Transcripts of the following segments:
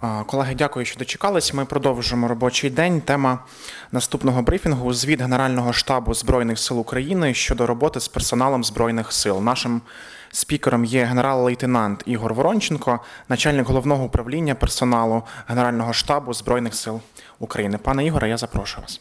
Колеги, дякую, що дочекались. Ми продовжимо робочий день. Тема наступного брифінгу звіт Генерального штабу Збройних сил України щодо роботи з персоналом Збройних сил. Нашим спікером є генерал-лейтенант Ігор Воронченко, начальник головного управління персоналу Генерального штабу Збройних сил України. Пане Ігоре, я запрошую вас.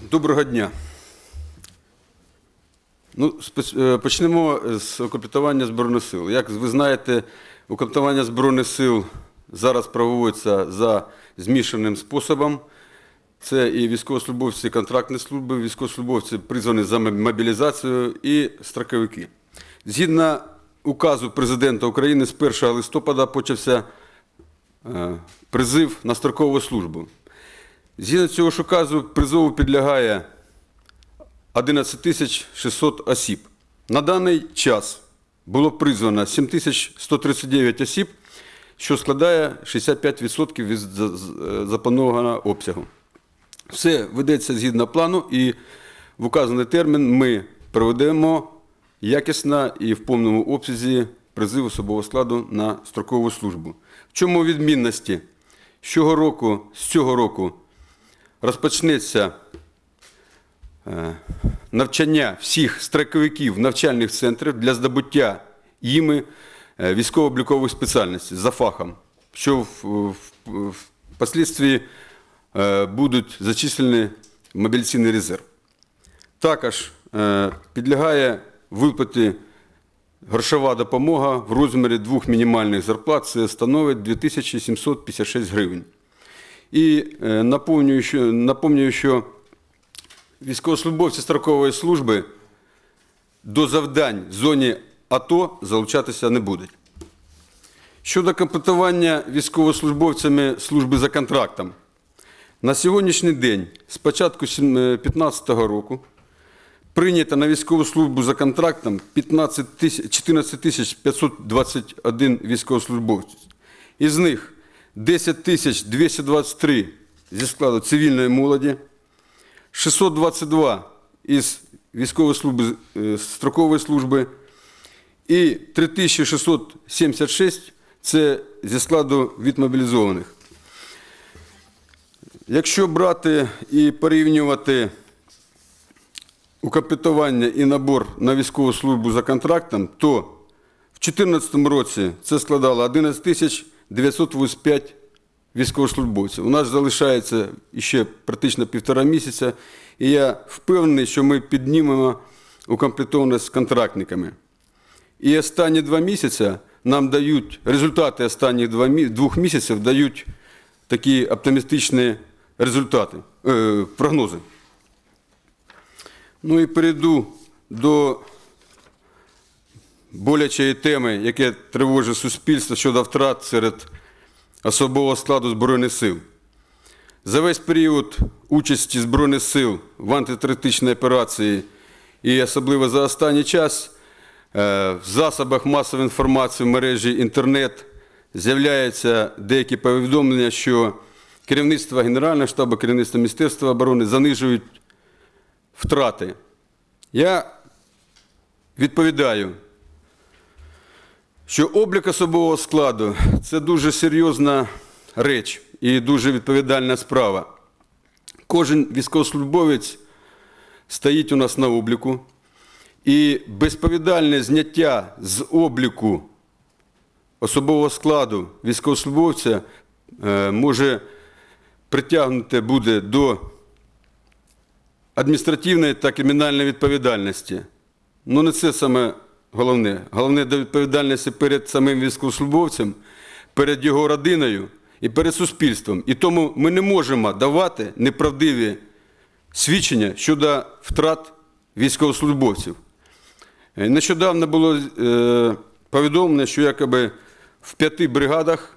Доброго дня. Ну, е, почнемо з укомплектування Збройних сил. Як ви знаєте, укомплектування Збройних сил зараз проводиться за змішаним способом. Це і військовослужбовці контрактної служби, військовослужбовці призвані за мобілізацію і строковики. Згідно указу президента України з 1 листопада почався е, призив на строкову службу. Згідно цього ж указу призову підлягає 11 600 осіб. На даний час було призвано 7139 осіб, що складає 65% від запланованого обсягу. Все ведеться згідно плану, і в указаний термін ми проведемо якісно і в повному обсязі призив особового складу на строкову службу. В чому відмінності? З цього року, з цього року розпочнеться навчання всіх строковиків навчальних центрів для здобуття їми е, військово-облікових спеціальностей за фахом, що в, в, в послідстві е, будуть зачислені в мобілізаційний резерв. Також е, підлягає виплаті грошова допомога в розмірі двох мінімальних зарплат, це становить 2756 гривень. І е, напомнюю, що військовослужбовці строкової служби до завдань в зоні АТО залучатися не будуть. Щодо комплектування військовослужбовцями служби за контрактом, на сьогоднішній день, з початку 2015 року, прийнято на військову службу за контрактом 15 тисяч- 14 тисяч 521 військовослужбовців. Із них 10 тисяч 223 зі складу цивільної молоді, 622 із військової служби, е, строкової служби і 3676 це зі складу відмобілізованих. Якщо брати і порівнювати укомплектування і набор на військову службу за контрактом, то в 2014 році це складало 11 тисяч 985 військовослужбовців. У нас залишається ще практично півтора місяця, і я впевнений, що ми піднімемо укомплектованість з контрактниками. І останні два місяці нам дають, результати останніх двох місяців дають такі оптимістичні результати, е, прогнози. Ну і перейду до болячої теми, яке тривожить суспільство щодо втрат серед особового складу Збройних сил. За весь період участі Збройних сил в антитерористичній операції і особливо за останній час е, в засобах масової інформації в мережі інтернет з'являються деякі повідомлення, що керівництво Генерального штабу, керівництво Міністерства оборони занижують втрати. Я відповідаю, що облік особового складу це дуже серйозна реч і дуже відповідальна справа. Кожен військовослужбовець стоїть у нас на обліку, і безповідальне зняття з обліку особового складу військовослужбовця е, може притягнути буде до адміністративної та кримінальної відповідальності. Ну, не це саме головне. Головне до відповідальності перед самим військовослужбовцем, перед його родиною і перед суспільством. І тому ми не можемо давати неправдиві свідчення щодо втрат військовослужбовців. Е, Нещодавно було е, повідомлено, що якоби в п'яти бригадах,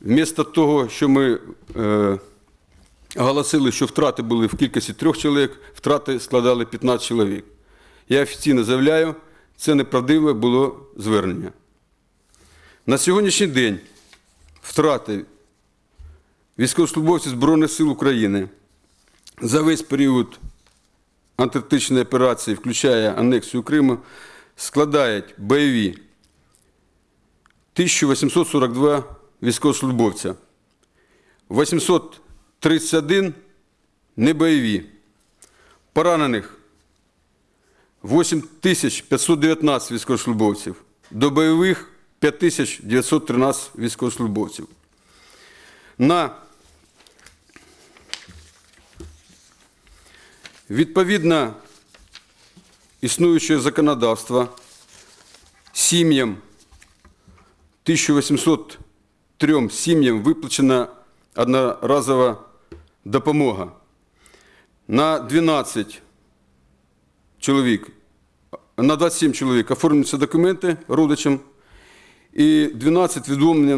вмісто того, що ми е, оголосили, що втрати були в кількості трьох чоловік, втрати складали 15 чоловік. Я офіційно заявляю, це неправдиве було звернення. На сьогоднішній день втрати військовослужбовців Збройних сил України за весь період антитерористичної операції, включає анексію Криму, складають бойові 1842 військовослужбовця, 831 небойові, поранених 8519 військовослужбовців, до бойових 5913 військовослужбовців. На відповідно існуючого законодавства сім'ям 1803 сім'ям виплачена одноразова допомога. На 12 чоловік, на 27 чоловік оформлюються документи родичам і 12 відомлення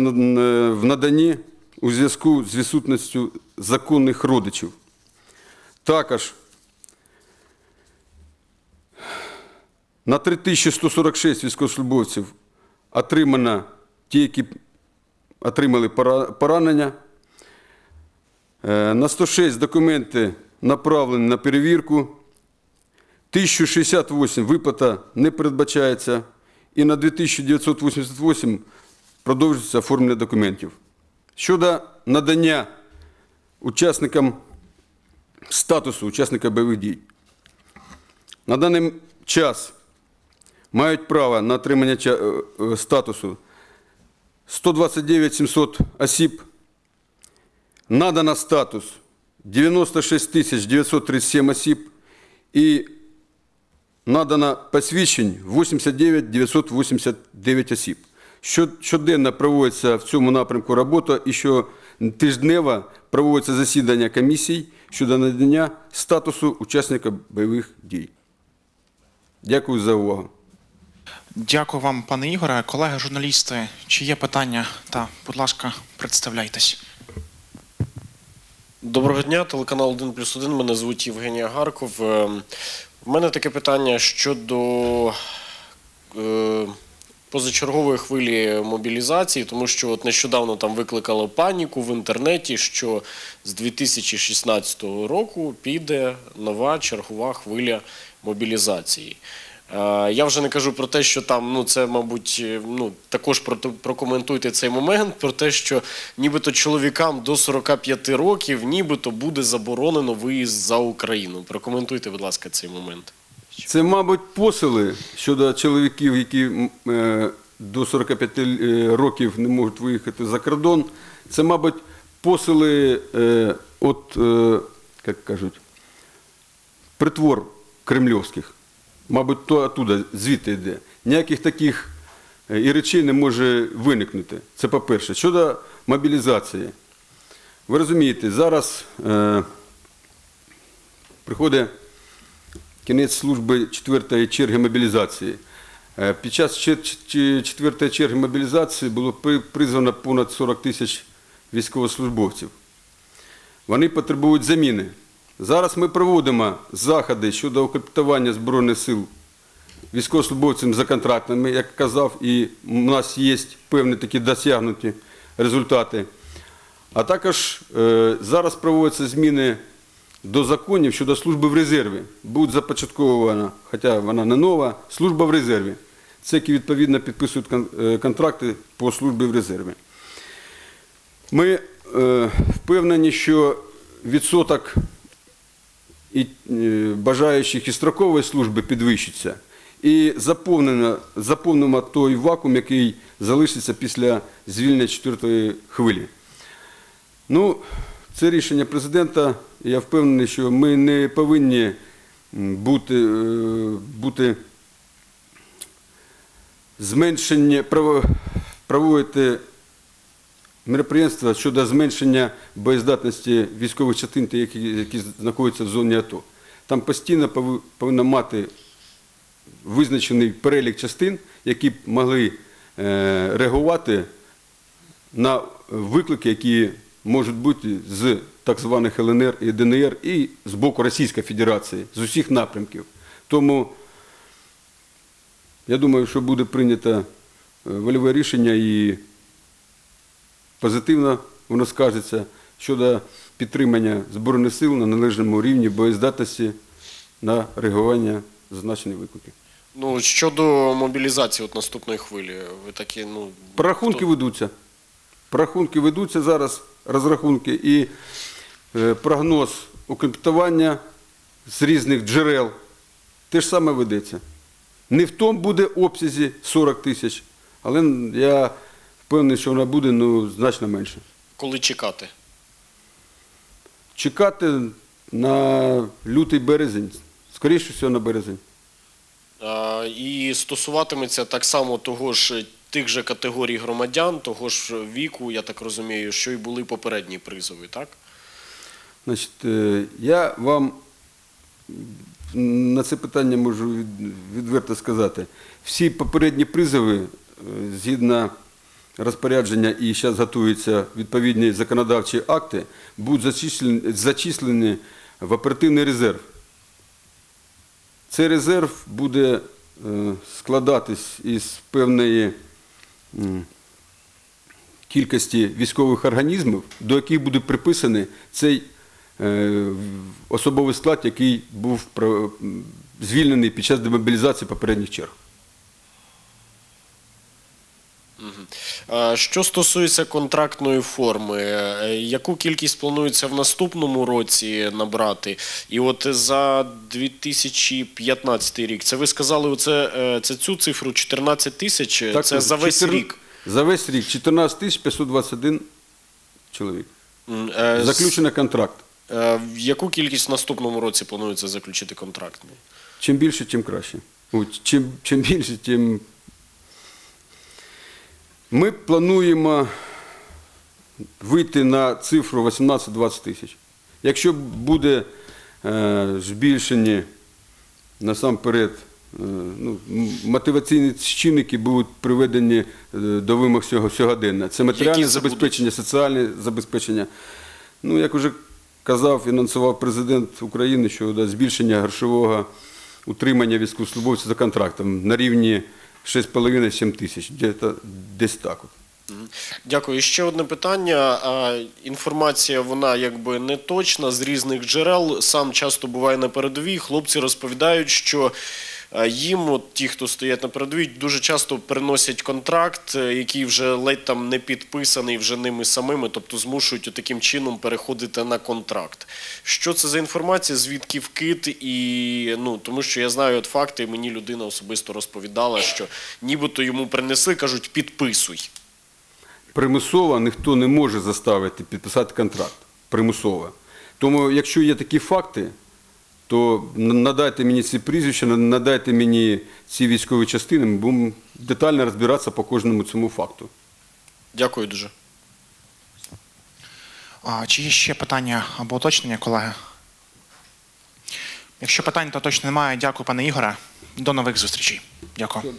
в наданні у зв'язку з відсутністю законних родичів. Також на 3146 військовослужбовців отримано ті, які отримали поранення. Е, На 106 документи направлені на перевірку. 1068 виплата не передбачається. І на 2988 продовжується оформлення документів. Щодо надання учасникам статусу учасника бойових дій. На даний час мають право на отримання е, е, статусу 129 700 осіб. Надано статус 96 937 осіб і надано посвідчень 89 989 осіб. Щоденно проводиться в цьому напрямку робота і що тижнево проводиться засідання комісій щодо надання статусу учасника бойових дій. Дякую за увагу. Дякую вам, пане Ігоре. Колеги журналісти, чи є питання? Та, будь ласка, представляйтесь. Доброго дня, телеканал 1 плюс 1. Мене звуть Євгенія Гарков. В мене таке питання щодо е, позачергової хвилі мобілізації, тому що от нещодавно там викликало паніку в інтернеті, що з 2016 року піде нова чергова хвиля мобілізації. Е, Я вже не кажу про те, що там, ну це, мабуть, е, ну також про- прокоментуйте цей момент, про те, що нібито чоловікам до 45 років нібито буде заборонено виїзд за Україну. Прокоментуйте, будь ласка, цей момент. Це, мабуть, посили щодо чоловіків, які е, до 45 е, років не можуть виїхати за кордон. Це, мабуть, посили, от, як кажуть, притвор кремльовських. Мабуть, то оттуда, звідти йде. Ніяких таких е, і речей не може виникнути. Це по-перше. Щодо мобілізації. Ви розумієте, зараз е, приходить кінець служби четвертої черги мобілізації. Е, Під час четвертої черги мобілізації було призвано понад 40 тисяч військовослужбовців. Вони потребують заміни. Зараз ми проводимо заходи щодо укомплектування Збройних сил військовослужбовцям за контрактами, як казав, і у нас є певні такі досягнуті результати. А також е, зараз проводяться зміни до законів щодо служби в резерві. Буде започаткована, хоча вона не нова, служба в резерві. Це які відповідно підписують е, контракти по службі в резерві. Ми е, впевнені, що відсоток і, е, бажаючих і строкової служби підвищиться. І заповнимо той вакуум, який залишиться після звільнення четвертої хвилі. Ну, це рішення президента. Я впевнений, що ми не повинні бути, е, бути зменшення, проводити мероприємства щодо зменшення боєздатності військових частин, які, знаходяться в зоні АТО. Там постійно пови- повинна мати визначений перелік частин, які б могли е, реагувати на виклики, які можуть бути з так званих ЛНР і ДНР і з боку Російської Федерації, з усіх напрямків. Тому я думаю, що буде прийнято е, вольове рішення і позитивно воно скажеться щодо підтримання Збройних сил на належному рівні боєздатності на реагування зазначені виклики. Ну, щодо мобілізації от наступної хвилі, ви такі, ну. Прорахунки хто- ведуться. Прорахунки ведуться зараз, розрахунки і е, прогноз укомплектування з різних джерел те ж саме ведеться. Не в тому буде обсязі 40 тисяч, але я впевнений, що вона буде ну, значно менше. Коли чекати? Чекати на лютий березень, скоріше всього на березень. А, і стосуватиметься так само того ж тих же категорій громадян, того ж віку, я так розумію, що й були попередні призови, так? Значить, е, я вам на це питання можу відверто сказати. Всі попередні призови, е, згідно розпорядження, і зараз готуються відповідні законодавчі акти, будуть зачислені, в оперативний резерв. Цей резерв буде е, складатись із певної кількості військових організмів, до яких буде приписаний цей е, особовий склад, який був звільнений під час демобілізації попередніх черг. А, Що стосується контрактної форми, е, яку кількість планується в наступному році набрати? І от за 2015 рік, це ви сказали, оце, е, це цю цифру 14 тисяч, Так, це за весь 14 рік. За весь рік 14 тисяч 521 чоловік. М, е, Заключено контракт. е, в Яку кількість в наступному році планується заключити контрактний? Чим більше, тим краще. Чим, чим більше, тим. Ми плануємо вийти на цифру 18-20 тисяч. Якщо буде е, збільшені насамперед е, ну, мотиваційні чинники будуть приведені е, до вимог сього- сьогодення. Це матеріальне забезпечення, соціальне забезпечення. Ну, як вже казав і анонсував президент України щодо збільшення грошового утримання військовослужбовців за контрактом на рівні 6,5-7 тисяч. Десь- так. Дякую. Ще одне питання. Інформація вона якби не точна з різних джерел. Сам часто буває на передовій. Хлопці розповідають, що їм, от ті, хто стоять на передовій, дуже часто приносять контракт, е, який вже ледь там не підписаний вже ними самими, тобто змушують таким чином переходити на контракт. Що це за інформація? Звідки вкид? І ну тому, що я знаю от факти, і мені людина особисто розповідала, що нібито йому принесли, кажуть, підписуй. Примусово ніхто не може заставити підписати контракт. Примусово. Тому, якщо є такі факти, то надайте мені ці прізвища, на- надайте мені ці військові частини, ми будемо детально розбиратися по кожному цьому факту. Дякую дуже. А, Чи є ще питання або уточнення, колеги? Якщо питань, то точно немає. Дякую, пане Ігоре. До нових зустрічей. Дякую.